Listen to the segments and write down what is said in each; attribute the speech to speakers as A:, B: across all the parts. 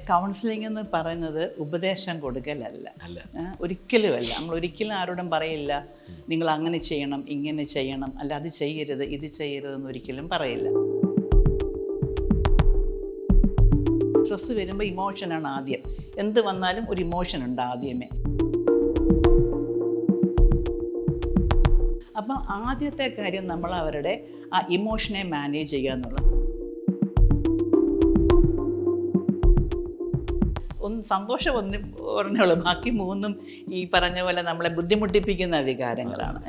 A: Counselling എന്ന് പറയുന്നത് ഉപദേശം കൊടുക്കലല്ല. ഒരിക്കലും അല്ല. നമ്മൾ ഒരിക്കലും ആരോടും പറയില്ല. നിങ്ങൾ അങ്ങനെ ചെയ്യണം ഇങ്ങനെ ചെയ്യണം. അല്ല അത് ചെയ്യരുത് ഇത് ചെയ്യരുത് എന്ന് ഒരിക്കലും പറയില്ല. സ്ട്രെസ് വരുമ്പോൾ ഇമോഷനാണ് ആദ്യം. എന്ത് വന്നാലും ഒരു ഇമോഷൻ ഉണ്ട് ആദ്യമേ. അപ്പം ആദ്യത്തെ കാര്യം നമ്മൾ അവരുടെ ആ ഇമോഷനെ മാനേജ് ചെയ്യുക എന്നുള്ളത്. ഒന്ന് സന്തോഷം ഒന്ന് പറഞ്ഞോളൂ ബാക്കി മൂന്നും ഈ പറഞ്ഞ പോലെ നമ്മളെ ബുദ്ധിമുട്ടിപ്പിക്കുന്ന വികാരങ്ങളാണ്.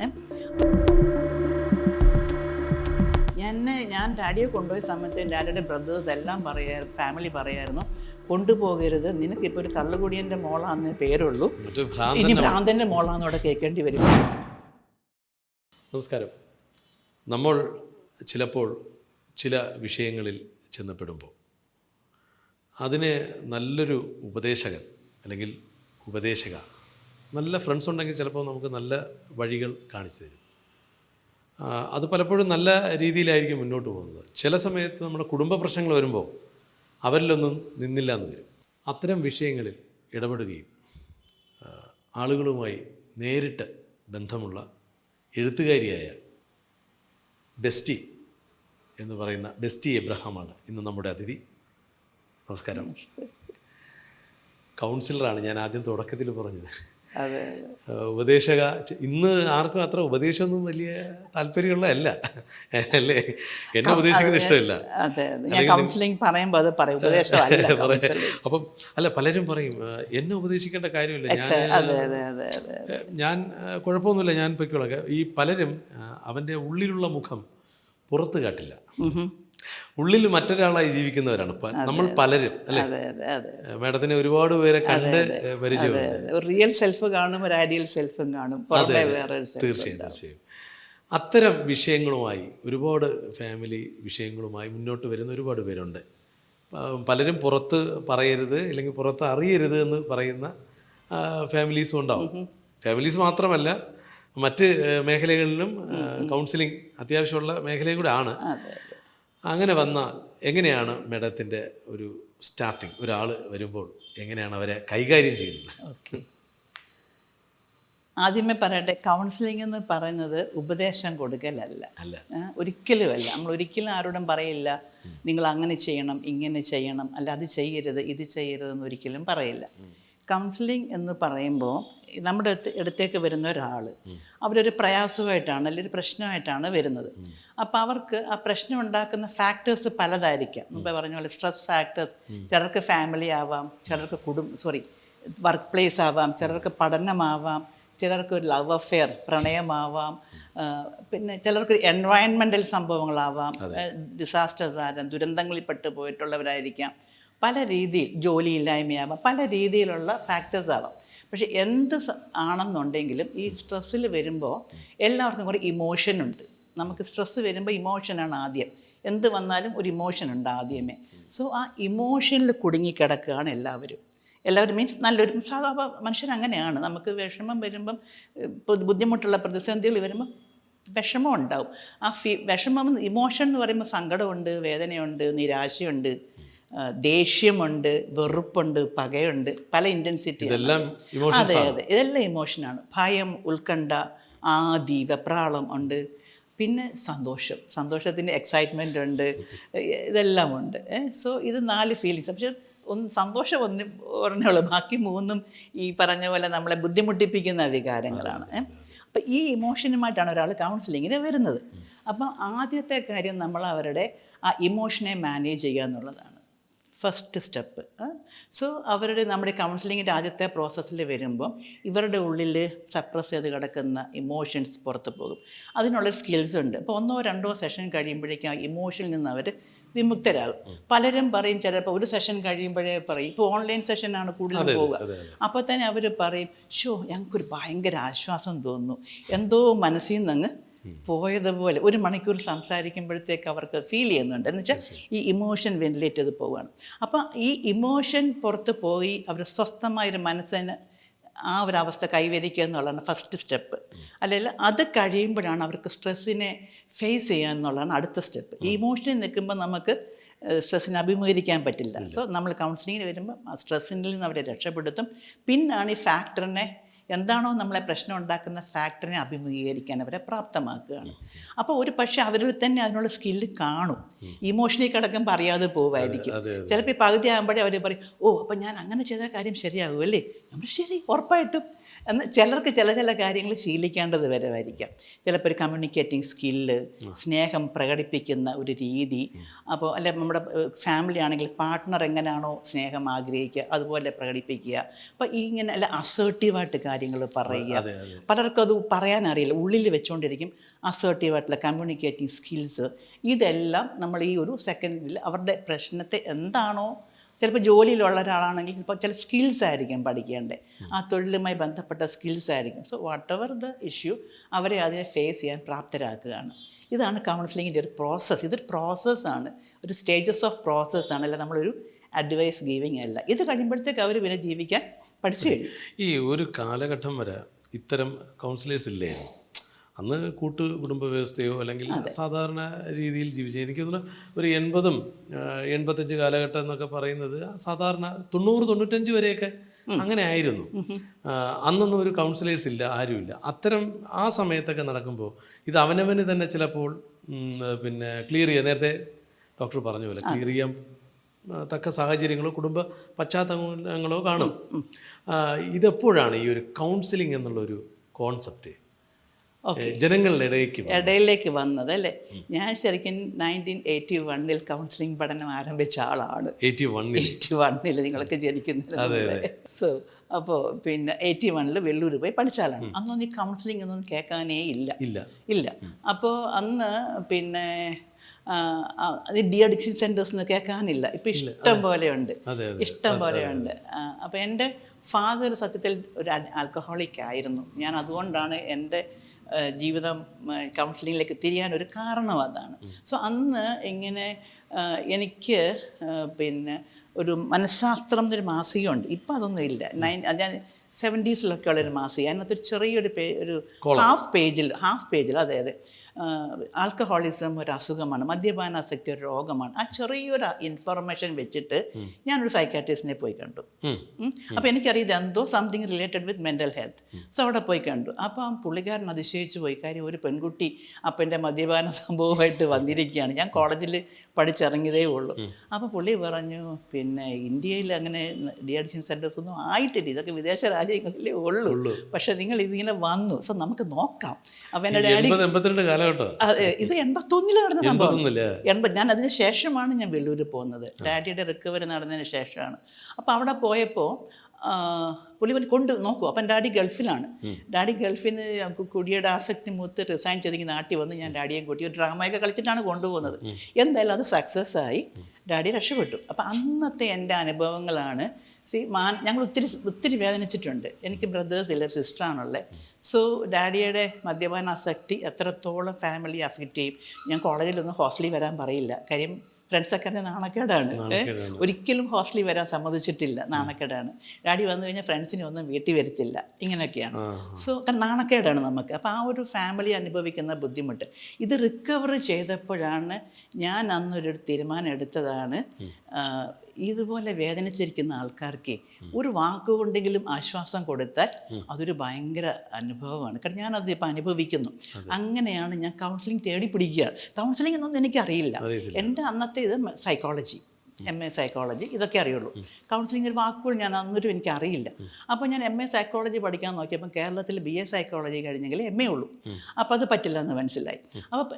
A: എന്നെ ഞാൻ ഞാൻ ഡാഡിയെ കൊണ്ടുപോയ സമയത്ത് ഡാഡിയുടെ ബ്രദേഴ്സ് എല്ലാം പറയായിരുന്നു ഫാമിലി പറയായിരുന്നു കൊണ്ടുപോകരുത്. നിനക്ക് ഇപ്പോൾ ഒരു കള്ളുകുടിയന്റെ മോളാന്ന് പേരുള്ളൂ. ഇനി
B: ഭ്രാന്തൻ
A: ഭ്രാന്തന്റെ മോളാന്ന് അവിടെ കേൾക്കേണ്ടി വരും.
B: നമസ്കാരം. നമ്മൾ ചിലപ്പോൾ ചില വിഷയങ്ങളിൽ ചെന്നപ്പെടുമ്പോൾ അതിന് നല്ലൊരു ഉപദേശകൻ അല്ലെങ്കിൽ ഉപദേശക നല്ല ഫ്രണ്ട്സ് ഉണ്ടെങ്കിൽ ചിലപ്പോൾ നമുക്ക് നല്ല വഴികൾ കാണിച്ചു തരും. അത് പലപ്പോഴും നല്ല രീതിയിലായിരിക്കും മുന്നോട്ട് പോകുന്നത്. ചില സമയത്ത് നമ്മുടെ കുടുംബ പ്രശ്നങ്ങൾ വരുമ്പോൾ അവരിലൊന്നും നിന്നില്ല എന്ന് വരും. അത്തരം വിഷയങ്ങളിൽ ഇടപെടുകയും ആളുകളുമായി നേരിട്ട് ബന്ധമുള്ള എഴുത്തുകാരിയായ ബെസ്റ്റി എന്ന് പറയുന്ന ബെസ്റ്റി എബ്രഹാമാണ് ഇന്ന് നമ്മുടെ അതിഥി. നമസ്കാരം. കൗൺസിലറാണ് ഞാൻ ആദ്യം തുടക്കത്തിൽ പറഞ്ഞത്. ഉപദേശക ഇന്ന് ആർക്കും അത്ര ഉപദേശമൊന്നും വലിയ താല്പര്യമുള്ളതല്ല അല്ലേ. എന്നെ ഉപദേശിക്കുന്ന ഇഷ്ടമില്ല.
A: കൗൺസിലിംഗ് പറയുമ്പോൾ അത് പറയും.
B: അപ്പം അല്ല പലരും പറയും എന്നെ ഉപദേശിക്കേണ്ട കാര്യമില്ല. ഞാൻ ഞാൻ കുഴപ്പമൊന്നുമില്ല. ഞാൻ പൊയ്ക്കോളാം. ഈ പലരും അവന്റെ അവന്റെ ഉള്ളിലുള്ള മുഖം പുറത്ത് കാട്ടില്ല. ഉള്ളിൽ മറ്റൊരാളായി ജീവിക്കുന്നവരാണ്. നമ്മൾ പലരും അല്ലേ?
A: അതെ അതെ അതെ.
B: ഏഹ് ഒരുപാട് പേരെ കണ്ട്
A: റിയൽ സെൽഫ് കാണും ഒരു ഐഡിയൽ സെൽഫും കാണും.
B: തീർച്ചയായും തീർച്ചയായും. അത്തരം വിഷയങ്ങളുമായി ഒരുപാട് ഫാമിലി വിഷയങ്ങളുമായി മുന്നോട്ട് വരുന്ന ഒരുപാട് പേരുണ്ട്. പലരും പുറത്ത് പറയരുത് അല്ലെങ്കിൽ പുറത്ത് അറിയരുത് എന്ന് പറയുന്ന ഫാമിലീസും ഉണ്ടാവും. ഫാമിലീസ് മാത്രമല്ല മറ്റ് മേഖലകളിലും കൗൺസിലിംഗ് അത്യാവശ്യമുള്ള മേഖലയും കൂടെ ആണ്. അങ്ങനെ വന്നാൽ എങ്ങനെയാണ് മേഡത്തിന്റെ ഒരു സ്റ്റാർട്ടിങ്? ഒരാൾ വരുമ്പോൾ എങ്ങനെയാണ് അവരെ കൈകാര്യം ചെയ്യുന്നത്?
A: ആദ്യമേ പറയട്ടെ കൗൺസിലിംഗ് എന്ന് പറയുന്നത് ഉപദേശം കൊടുക്കലല്ല.
B: അല്ല.
A: ഒരിക്കലും ഒരിക്കലുമല്ല. നമ്മൾ ഒരിക്കലും ആരോടും പറയില്ല നിങ്ങൾ അങ്ങനെ ചെയ്യണം ഇങ്ങനെ ചെയ്യണം അല്ല അത് ചെയ്യരുത് ഇത് ചെയ്യരുത് എന്ന് ഒരിക്കലും പറയില്ല. കൗൺസിലിംഗ് എന്ന് പറയുമ്പോൾ നമ്മുടെ അടുത്ത് അടുത്തേക്ക് വരുന്ന ഒരാൾ അവരൊരു പ്രയാസമായിട്ടാണ് അല്ലെങ്കിൽ ഒരു പ്രശ്നമായിട്ടാണ് വരുന്നത്. അപ്പോൾ അവർക്ക് ആ പ്രശ്നം ഉണ്ടാക്കുന്ന ഫാക്ടേഴ്സ് പലതായിരിക്കാം. മുമ്പ് പറഞ്ഞ പോലെ സ്ട്രെസ് ഫാക്ടേഴ്സ് ചിലർക്ക് ഫാമിലി ആവാം ചിലർക്ക് കുടുംബ സോറി വർക്ക് പ്ലേസ് ആവാം ചിലർക്ക് പഠനമാവാം ചിലർക്ക് ഒരു ലവ് അഫെയർ പ്രണയമാവാം പിന്നെ ചിലർക്ക് എൻവയൺമെന്റൽ സംഭവങ്ങളാവാം ഡിസാസ്റ്റേഴ്സ് ആകാം ദുരന്തങ്ങളിൽ പെട്ട് പോയിട്ടുള്ളവരായിരിക്കാം. പല രീതിയിൽ ജോലിയില്ലായ്മയാവാം പല രീതിയിലുള്ള ഫാക്ടേഴ്സ് ആവാം. പക്ഷെ എന്ത് ആണെന്നുണ്ടെങ്കിലും ഈ സ്ട്രെസ്സിൽ വരുമ്പോൾ എല്ലാവർക്കും കുറേ ഇമോഷൻ ഉണ്ട്. നമുക്ക് സ്ട്രെസ്സ് വരുമ്പോൾ ഇമോഷനാണ് ആദ്യം. എന്ത് വന്നാലും ഒരു ഇമോഷൻ ഉണ്ട് ആദ്യമേ. സോ ആ ഇമോഷനിൽ കുടുങ്ങിക്കിടക്കുകയാണ് എല്ലാവരും. എല്ലാവരും മീൻസ് നല്ലൊരു സാധാ മനുഷ്യൻ അങ്ങനെയാണ്. നമുക്ക് വിഷമം വരുമ്പം ബുദ്ധിമുട്ടുള്ള പ്രതിസന്ധികൾ വരുമ്പം വിഷമം ഉണ്ടാവും. ആ ഫീ വിഷമം ഇമോഷൻ എന്ന് പറയുമ്പോൾ സങ്കടമുണ്ട് വേദനയുണ്ട് നിരാശയുണ്ട്. ദേഷ്യമുണ്ട് വെറുപ്പുണ്ട് പകയുണ്ട് പല
B: ഇന്റൻസിറ്റി
A: അതെ അതെ. ഇതെല്ലാം ഇമോഷനാണ് ഭയം ഉത്കണ്ഠ ആദി വെപ്രാളം ഉണ്ട്. പിന്നെ സന്തോഷം. സന്തോഷത്തിന്റെ എക്സൈറ്റ്മെന്റ് ഉണ്ട്. ഇതെല്ലാം ഉണ്ട്. സോ ഇത് നാല് ഫീലിങ്സ് പക്ഷെ ഒന്ന് സന്തോഷം ഒന്ന് പറഞ്ഞോളൂ ബാക്കി മൂന്നും ഈ പറഞ്ഞ പോലെ നമ്മളെ ബുദ്ധിമുട്ടിപ്പിക്കുന്ന വികാരങ്ങളാണ്. അപ്പം ഈ ഇമോഷനുമായിട്ടാണ് ഒരാൾ കൗൺസിലിങ്ങിന് വരുന്നത്. അപ്പം ആദ്യത്തെ കാര്യം നമ്മൾ അവരുടെ ആ ഇമോഷനെ മാനേജ് ചെയ്യുക എന്നുള്ളതാണ്. ഫസ്റ്റ് സ്റ്റെപ്പ് സോ അവരുടെ നമ്മുടെ കൗൺസിലിങ്ങിന്റെ ആദ്യത്തെ പ്രോസസ്സിൽ വരുമ്പം ഇവരുടെ ഉള്ളിൽ സപ്രസ് ചെയ്ത് കിടക്കുന്ന ഇമോഷൻസ് പുറത്ത് പോകും. അതിനുള്ള സ്കിൽസ് ഉണ്ട്. ഇപ്പോൾ ഒന്നോ രണ്ടോ സെഷൻ കഴിയുമ്പോഴേക്കും ആ ഇമോഷനിൽ നിന്ന് അവർ വിമുക്തരാകും. പലരും പറയും ചിലപ്പോൾ ഒരു സെഷൻ കഴിയുമ്പോഴേ പറയും. ഇപ്പോൾ ഓൺലൈൻ സെഷനാണ് കൂടുതൽ പോവുക. അപ്പോൾ തന്നെ അവർ പറയും ഷോ ഞങ്ങൾക്കൊരു ഭയങ്കര ആശ്വാസം തോന്നുന്നു. എന്തോ മനസ്സിൽ നിന്ന് അങ്ങ് പോയതുപോലെ ഒരു മണിക്കൂർ സംസാരിക്കുമ്പോഴത്തേക്ക് അവർക്ക് ഫീൽ ചെയ്യുന്നുണ്ട്. എന്ന് വെച്ചാൽ ഈ ഇമോഷൻ വെന്റിലേറ്റ് ചെയ്ത് പോവുകയാണ് അപ്പം ഈ ഇമോഷൻ പുറത്ത് പോയി അവർ സ്വസ്ഥമായൊരു മനസ്സിന് ആ ഒരു അവസ്ഥ കൈവരിക്കുക എന്നുള്ളതാണ് ഫസ്റ്റ് സ്റ്റെപ്പ് അല്ലെങ്കിൽ അത് കഴിയുമ്പോഴാണ് അവർക്ക് സ്ട്രെസ്സിനെ ഫേസ് ചെയ്യുക എന്നുള്ളതാണ് അടുത്ത സ്റ്റെപ്പ് ഈ ഇമോഷനിൽ നിൽക്കുമ്പോൾ നമുക്ക് സ്ട്രെസ്സിനെ അഭിമുഖീകരിക്കാൻ പറ്റില്ല. സോ നമ്മൾ കൗൺസിലിങ്ങിന് വരുമ്പോൾ ആ സ്ട്രെസ്സിൽ നിന്ന് അവരെ രക്ഷപ്പെടുത്തും. പിന്നാണ് ഈ ഫാക്ടറിനെ എന്താണോ നമ്മളെ പ്രശ്നം ഉണ്ടാക്കുന്ന ഫാക്ടറിനെ അഭിമുഖീകരിക്കാൻ അവരെ പ്രാപ്തമാക്കുകയാണ്. അപ്പോൾ ഒരു പക്ഷേ അവരിൽ തന്നെ അതിനുള്ള സ്കില്ല് കാണും. ഇമോഷണലി കിടക്കുമ്പോൾ അറിയാതെ പോവായിരിക്കും. ചിലപ്പോൾ ഈ പകുതി ആകുമ്പോഴേ അവർ പറയും ഓ അപ്പം ഞാൻ അങ്ങനെ ചെയ്ത കാര്യം ശരിയാകും അല്ലേ? നമ്മൾ ശരി ഉറപ്പായിട്ടും. എന്ന് ചിലർക്ക് ചില ചില കാര്യങ്ങൾ ശീലിക്കേണ്ടത് വരവായിരിക്കാം ചിലപ്പോൾ ഒരു കമ്മ്യൂണിക്കേറ്റിംഗ് സ്കില്ല് സ്നേഹം പ്രകടിപ്പിക്കുന്ന ഒരു രീതി. അപ്പോൾ അല്ലെ നമ്മുടെ ഫാമിലി ആണെങ്കിൽ പാർട്ട്ണർ എങ്ങനെയാണോ സ്നേഹം ആഗ്രഹിക്കുക അതുപോലെ പ്രകടിപ്പിക്കുക. അപ്പോൾ ഈ ഇങ്ങനെ അല്ല അസേർട്ടീവായിട്ട് കാര്യങ്ങൾ പറയുക. പലർക്കും അത് പറയാൻ അറിയില്ല ഉള്ളിൽ വെച്ചുകൊണ്ടിരിക്കും അസേർട്ടീവായിട്ടുള്ള കമ്മ്യൂണിക്കേറ്റിംഗ് സ്കിൽസ് ഇതെല്ലാം നമ്മൾ ഈ ഒരു സെക്കൻഡിൽ അവരുടെ പ്രശ്നത്തെ എന്താണോ ചിലപ്പോൾ ജോലിയിലുള്ള ഒരാളാണെങ്കിൽ ഇപ്പോൾ ചില സ്കിൽസ് ആയിരിക്കും പഠിക്കേണ്ടത്. ആ തൊഴിലുമായി ബന്ധപ്പെട്ട സ്കിൽസ് ആയിരിക്കും. So whatever the issue അവരെ അതിനെ ഫേസ് ചെയ്യാൻ പ്രാപ്തരാക്കുകയാണ്. ഇതാണ് കൗൺസിലിങ്ങിന്റെ ഒരു പ്രോസസ്സ് ഇതൊരു പ്രോസസ്സാണ് ഒരു സ്റ്റേജസ് ഓഫ് പ്രോസസ്സാണ് അല്ല നമ്മളൊരു അഡ്വൈസ് ഗീവിങ് അല്ല. ഇത് കഴിയുമ്പോഴത്തേക്ക് അവർ പിന്നെ ജീവിക്കാൻ പഠിച്ചു
B: ഈ ഒരു കാലഘട്ടം വരെ ഇത്തരം കൗൺസിലേഴ്സ് ഇല്ലേ? അന്ന് കൂട്ടു കുടുംബ വ്യവസ്ഥയോ അല്ലെങ്കിൽ സാധാരണ രീതിയിൽ ജീവിച്ചു എനിക്ക് തോന്നുന്നു ഒരു എൺപതും എൺപത്തഞ്ച് കാലഘട്ടം എന്നൊക്കെ പറയുന്നത് സാധാരണ തൊണ്ണൂറ് തൊണ്ണൂറ്റഞ്ച് വരെയൊക്കെ അങ്ങനെ ആയിരുന്നു. അന്നൊന്നും ഒരു കൗൺസിലേഴ്സ് ഇല്ല ആരുമില്ല. അത്തരം ആ സമയത്തൊക്കെ നടക്കുമ്പോൾ ഇത് അവനവന് തന്നെ ചിലപ്പോൾ പിന്നെ ക്ലിയർ ചെയ്യാം. നേരത്തെ ഡോക്ടർ പറഞ്ഞ പോലെ ക്ലിയർ ചെയ്യാൻ തക്ക സാഹചര്യങ്ങളോ കുടുംബ പശ്ചാത്തലങ്ങളോ കാണും. ഇതെപ്പോഴാണ് ഈ ഒരു കൗൺസിലിംഗ് എന്നുള്ളൊരു കോൺസെപ്റ്റ് ജനങ്ങളുടെ ഇടയിലേക്ക്
A: ഇടയിലേക്ക് വന്നത് അല്ലേ? ഞാൻ ശരിക്കും നയന്റീൻ എയ്റ്റി വണ്ണിൽ കൗൺസിലിംഗ് പഠനം ആരംഭിച്ച ആളാണ്.
B: എയ്റ്റി വണ്ണിൽ
A: എയ്റ്റി വണ്ണിൽ നിങ്ങളൊക്കെ ജനിക്കുന്നത് സോ അപ്പോൾ പിന്നെ എയ്റ്റി വണ്ണിൽ വെള്ളൂർ പോയി പഠിച്ച ആളാണ്. അന്നൊന്നും ഈ കൗൺസിലിംഗ് ഒന്നും കേൾക്കാനേ ഇല്ല.
B: ഇല്ല.
A: ഇല്ല. അപ്പോൾ അന്ന് പിന്നെ ഡി അഡിക്ഷൻ സെന്റേഴ്സ് എന്ന് കേൾക്കാനില്ല. ഇപ്പം ഇഷ്ടം പോലെയുണ്ട്. ഇഷ്ടം പോലെയുണ്ട്. അപ്പോൾ എന്റെ ഫാദർ സത്യത്തിൽ ഒരു ആൽക്കഹോളിക് ആയിരുന്നു. ഞാൻ അതുകൊണ്ടാണ് എന്റെ ജീവിതം കൗൺസിലിങ്ങിലേക്ക് തിരിയാൻ ഒരു കാരണം അതാണ്. സോ അന്ന് ഇങ്ങനെ എനിക്ക് പിന്നെ ഒരു മനഃശാസ്ത്രം എന്നൊരു മാസികയുണ്ട്. ഇപ്പം അതൊന്നും ഇല്ല. നയൻ ഞാൻ സെവന്റീസിലൊക്കെ ഉള്ളൊരു മാസിക. അതിനകത്തൊരു ചെറിയൊരു പേ ഒരു ഹാഫ് പേജിൽ ഹാഫ് പേജിൽ അതെ അതെ. ആൽക്കഹോളിസം ഒരു അസുഖമാണ് മദ്യപാനാസക്തി ഒരു രോഗമാണ്. ആ ചെറിയൊരു ഇൻഫർമേഷൻ വെച്ചിട്ട് ഞാനൊരു സൈക്കാട്രിസ്റ്റിനെ പോയി കണ്ടു. അപ്പോൾ എനിക്കറിയാം എന്തോ something related with mental health so അവിടെ പോയി കണ്ടു. അപ്പോൾ ആ പുള്ളിക്കാരൻ അതിശയിച്ചു പോയി. കാര്യം ഒരു പെൺകുട്ടി അപ്പന്റെ മദ്യപാന സംഭവമായിട്ട് വന്നിരിക്കുകയാണ്. ഞാൻ കോളേജിൽ പഠിച്ചിറങ്ങിയതേ ഉള്ളൂ. അപ്പോൾ പുള്ളി പറഞ്ഞു പിന്നെ ഇന്ത്യയിൽ അങ്ങനെ ഡി അഡിക്ഷൻ സെന്റേഴ്സ് ഒന്നും ആയിട്ടില്ല. ഇതൊക്കെ വിദേശ രാജ്യങ്ങളിലേ ഉള്ളൂ. പക്ഷേ നിങ്ങൾ ഇതിങ്ങനെ വന്നു. സോ നമുക്ക് നോക്കാം. അപ്പം എന്റെ ഡാഡി
B: കാലഘട്ടം
A: ഇത് നടന്ന സംഭവം. എൺപത് ഞാൻ അതിന് ശേഷമാണ് ഞാൻ വെല്ലൂർ പോകുന്നത്. ഡാഡിയുടെ റിക്കവറി നടന്നതിന് ശേഷമാണ്. അപ്പോൾ അവിടെ പോയപ്പോൾ പുള്ളി വന്ന് കൊണ്ട് നോക്കൂ. അപ്പം ഡാഡി ഗൾഫിലാണ്. ഡാഡി ഗൾഫിൽ നിന്ന് നമുക്ക് കുടിയുടെ ആസക്തി മൂത്ത് റിസൈൻ ചെയ്തെങ്കിൽ നാട്ടിൽ വന്ന് ഞാൻ ഡാഡിയെ കൂട്ടി ഒരു ഡ്രാമയൊക്കെ കളിച്ചിട്ടാണ് കൊണ്ടുപോകുന്നത്. എന്തായാലും അത് സക്സസ് ആയി ഡാഡി രക്ഷപ്പെട്ടു. അപ്പം അന്നത്തെ എന്റെ അനുഭവങ്ങളാണ്. സി മാൻ ഞങ്ങൾ ഒത്തിരി ഒത്തിരി വേദനിച്ചിട്ടുണ്ട്. എനിക്ക് ബ്രദേഴ്സ് ഇല്ല സിസ്റ്ററാണുള്ളത് സോ ഡാഡിയുടെ മദ്യപാനാസക്തി എത്രത്തോളം ഫാമിലി അഫക്റ്റ് ചെയ്യും? ഞാൻ കോളേജിലൊന്നും ഹോസ്റ്റലിൽ വരാൻ പറയില്ല. കാര്യം ഫ്രണ്ട്സൊക്കെ നാണക്കേടാണ്. ഒരിക്കലും ഹോസ്റ്റലിൽ വരാൻ സമ്മതിച്ചിട്ടില്ല. നാണക്കേടാണ്. ഡാഡി വന്നു കഴിഞ്ഞാൽ ഫ്രണ്ട്സിനെ ഒന്നും വീട്ടിൽ വരത്തില്ല. ഇങ്ങനെയൊക്കെയാണ്. സോ നാണക്കേടാണ് നമുക്ക്. അപ്പോൾ ആ ഒരു ഫാമിലി അനുഭവിക്കുന്ന ബുദ്ധിമുട്ട്. ഇത് റിക്കവർ ചെയ്തപ്പോഴാണ് ഞാൻ അന്നൊരു തീരുമാനം എടുത്തതാണ്. ഇതുപോലെ വേദനിച്ചിരിക്കുന്ന ആൾക്കാർക്ക് ഒരു വാക്കുകൊണ്ടെങ്കിലും ആശ്വാസം കൊടുത്താൽ അതൊരു ഭയങ്കര അനുഭവമാണ്. കാരണം ഞാനത് ഇപ്പം അനുഭവിക്കുന്നു. അങ്ങനെയാണ് ഞാൻ കൗൺസിലിംഗ് തേടി പിടിക്കുകയാണ്. കൗൺസിലിംഗ് എന്നൊന്നും എനിക്കറിയില്ല. എന്റെ അന്നത്തെ ഇത് സൈക്കോളജി എം എ സൈക്കോളജി ഇതൊക്കെ അറിയുള്ളൂ. കൗൺസിലിംഗ് ഒരു വാക്കുകൾ ഞാൻ അന്നൊരു എനിക്ക് അറിയില്ല അപ്പോൾ ഞാൻ എം എ സൈക്കോളജി പഠിക്കാൻ നോക്കിയപ്പോൾ കേരളത്തിൽ ബി എ സൈക്കോളജി കഴിഞ്ഞെങ്കിൽ എം എ ഉള്ളൂ. അപ്പോൾ അത് പറ്റില്ല എന്ന് മനസ്സിലായി. അപ്പോൾ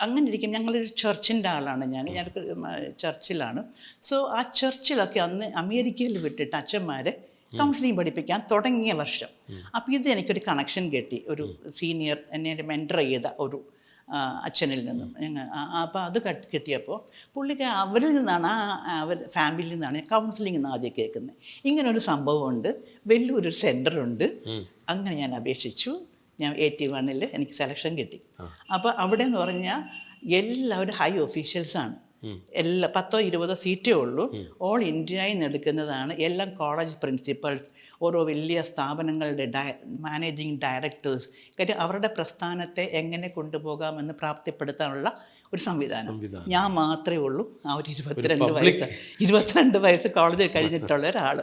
A: അങ്ങനെ ഇരിക്കും. ഞങ്ങളൊരു ചർച്ചിന്റെ ആളാണ് ഞാൻ. ഞാൻ ചർച്ചിലാണ്. സോ ആ ചർച്ചിലൊക്കെ അന്ന് അമേരിക്കയിൽ വിട്ടിട്ട് അച്ഛന്മാരെ കൗൺസിലിംഗ് പഠിപ്പിക്കാൻ തുടങ്ങിയ വർഷം. അപ്പോൾ ഇത് എനിക്കൊരു കണക്ഷൻ കിട്ടി. ഒരു സീനിയർ എന്നെ മെന്റർ ചെയ്ത ഒരു അച്ഛനിൽ നിന്നും. ഞങ്ങൾ അപ്പോൾ അത് കട്ട് കിട്ടിയപ്പോൾ പുള്ളിക്ക് അവരിൽ നിന്നാണ് ആ അവർ ഫാമിലിയിൽ നിന്നാണ് കൗൺസിലിംഗ് നിന്ന് ആദ്യം കേൾക്കുന്നത് ഇങ്ങനൊരു സംഭവമുണ്ട്. വലിയൊരു സെന്ററുണ്ട് അങ്ങനെ ഞാൻ അപേക്ഷിച്ചു. ഞാൻ എയ്റ്റി വണ്ണിൽ എനിക്ക് സെലക്ഷൻ കിട്ടി. അപ്പോൾ അവിടെ എന്ന് പറഞ്ഞാൽ എല്ലാവരും ഹൈ ഒഫീഷ്യൽസാണ് എല്ലാ പത്തോ ഇരുപതോ സീറ്റേ ഉള്ളൂ. ഓൾ ഇന്ത്യയിൽ നിന്ന് എടുക്കുന്നതാണ്. എല്ലാം കോളേജ് പ്രിൻസിപ്പൽസ് ഓരോ വലിയ സ്ഥാപനങ്ങളുടെ ഡയ മാനേജിങ് ഡയറക്ടേഴ്സ് കാര്യം അവരുടെ പ്രസ്ഥാനത്തെ എങ്ങനെ കൊണ്ടുപോകാമെന്ന് പ്രാപ്തിപ്പെടുത്താനുള്ള ഒരു സംവിധാനം. ഞാൻ മാത്രമേ ഉള്ളൂ. ആ ഒരു ഇരുപത്തിരണ്ട് വയസ്സ് ഇരുപത്തിരണ്ട് വയസ്സ് കോളേജിൽ കഴിഞ്ഞിട്ടുള്ള ഒരാൾ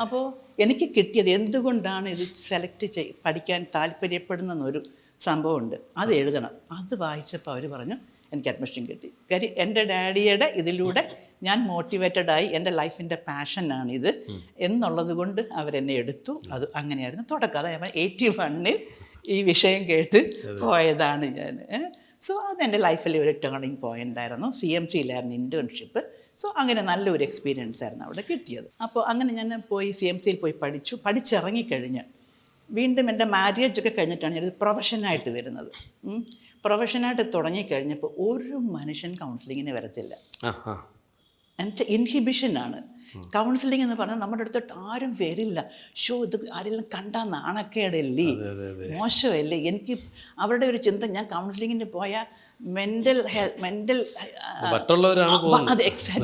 A: അപ്പോൾ എനിക്ക് കിട്ടിയത് എന്തുകൊണ്ടാണ് ഇത് സെലക്ട് ചെയ് പഠിക്കാൻ താല്പര്യപ്പെടുന്നൊരു സംഭവമുണ്ട്. അത് എഴുതണം. അത് വായിച്ചപ്പോൾ അവർ പറഞ്ഞു എനിക്ക് അഡ്മിഷൻ കിട്ടി കാര്യം എന്റെ ഡാഡിയുടെ ഇതിലൂടെ ഞാൻ മോട്ടിവേറ്റഡ് ആയി എന്റെ ലൈഫിന്റെ പാഷനാണിത് എന്നുള്ളത് കൊണ്ട് അവരെന്നെ എടുത്തു. അത് അങ്ങനെയായിരുന്നു തുടക്കം. അതായത് എയ്റ്റി വണ്ണിൽ ഈ വിഷയം കേട്ട് പോയതാണ് ഞാൻ. സോ അതെന്റെ ലൈഫിലെ ഒരു ടേണിങ് പോയിന്റ് ആയിരുന്നു. സി എം സിയിലായിരുന്നു ഇന്റേൺഷിപ്പ് സോ അങ്ങനെ നല്ലൊരു എക്സ്പീരിയൻസ് ആയിരുന്നു അവിടെ കിട്ടിയത്. അപ്പോൾ അങ്ങനെ ഞാൻ പോയി സി എം സിയിൽ പോയി പഠിച്ചു. പഠിച്ചിറങ്ങിക്കഴിഞ്ഞ് വീണ്ടും എന്റെ മാരേജ് ഒക്കെ കഴിഞ്ഞിട്ടാണ് ഞാനത് പ്രൊഫഷനായിട്ട് വരുന്നത്. പ്രൊഫഷനായിട്ട് തുടങ്ങിക്കഴിഞ്ഞപ്പോൾ ഒരു മനുഷ്യൻ കൗൺസിലിങ്ങിന് വരത്തില്ല.
B: ഇൻഹിബിഷൻ
A: എന്നുവെച്ചാൽ ഇൻഹിബിഷനാണ് കൗൺസിലിംഗ് എന്ന് പറഞ്ഞാൽ നമ്മുടെ അടുത്തോട്ട് ആരും വരില്ല. ഷോ ഇത് ആരെങ്കിലും കണ്ടാൽ നാണക്കേടല്ലേ? മോശമല്ലേ? എനിക്ക് അവരുടെ ഒരു ചിന്ത ഞാൻ കൗൺസിലിങ്ങിന് പോയാൽ അത്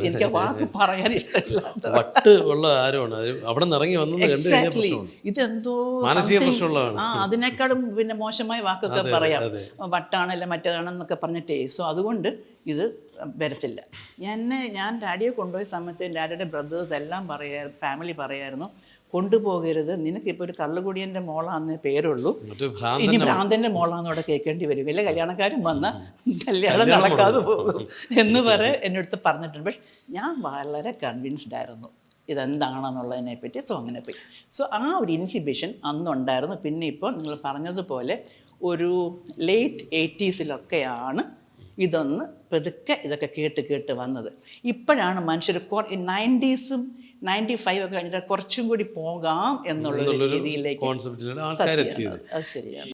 A: എനിക്ക് വാക്ക് പറയാൻ ഇഷ്ടമില്ല
B: ആരുമാണ്? അവിടെ ഇറങ്ങി
A: എക്സാക്ട്ലി ഇതെന്തോ
B: മാനസിക പ്രശ്നമുള്ളതാണ്.
A: ആ അതിനേക്കാളും പിന്നെ മോശമായ വാക്കൊക്കെ പറയാം. വട്ടാണല്ല മറ്റേതാണെന്നൊക്കെ പറഞ്ഞിട്ടേ. സോ അതുകൊണ്ട് ഇത് വരത്തില്ല. എന്നെ ഞാൻ ഡാഡിയെ കൊണ്ടുപോയ സമയത്ത് ഡാഡിയുടെ ബ്രദേഴ്സ് എല്ലാം പറയാ ഫാമിലി പറയായിരുന്നു. കൊണ്ടുപോകരുത്. നിനക്കിപ്പോൾ ഒരു കള്ളുകുടിയന്റെ മോളാന്നേ പേരുള്ളൂ. ഇനി ഭ്രാന്തന്റെ മോളാന്ന് അവിടെ കേൾക്കേണ്ടി വരും. ഇല്ല കല്യാണക്കാരും വന്ന കല്യാണം നടക്കാതെ പോകും എന്ന് വരെ എന്റെ അടുത്ത് പറഞ്ഞിട്ടുണ്ട്. പക്ഷെ ഞാൻ വളരെ കൺവിൻസ്ഡ് ആയിരുന്നു ഇതെന്താണെന്നുള്ളതിനെ പറ്റി. സോ അങ്ങനെ പോയി. സോ ആ ഒരു ഇൻഹിബിഷൻ അന്നുണ്ടായിരുന്നു. പിന്നെ ഇപ്പോൾ നിങ്ങൾ പറഞ്ഞതുപോലെ ഒരു ലേറ്റ് എയ്റ്റീസിലൊക്കെയാണ് ഇതൊന്ന് പെതുക്കെ ഇതൊക്കെ കേട്ട് കേട്ട് വന്നത്. ഇപ്പോഴാണ് മനുഷ്യർ നയന്റീസും നയന്റി ഫൈവ് ഒക്കെ കഴിഞ്ഞിട്ട് കുറച്ചും കൂടി പോകാം എന്നുള്ള രീതിയിലേക്ക് അത് ശരിയാണ്.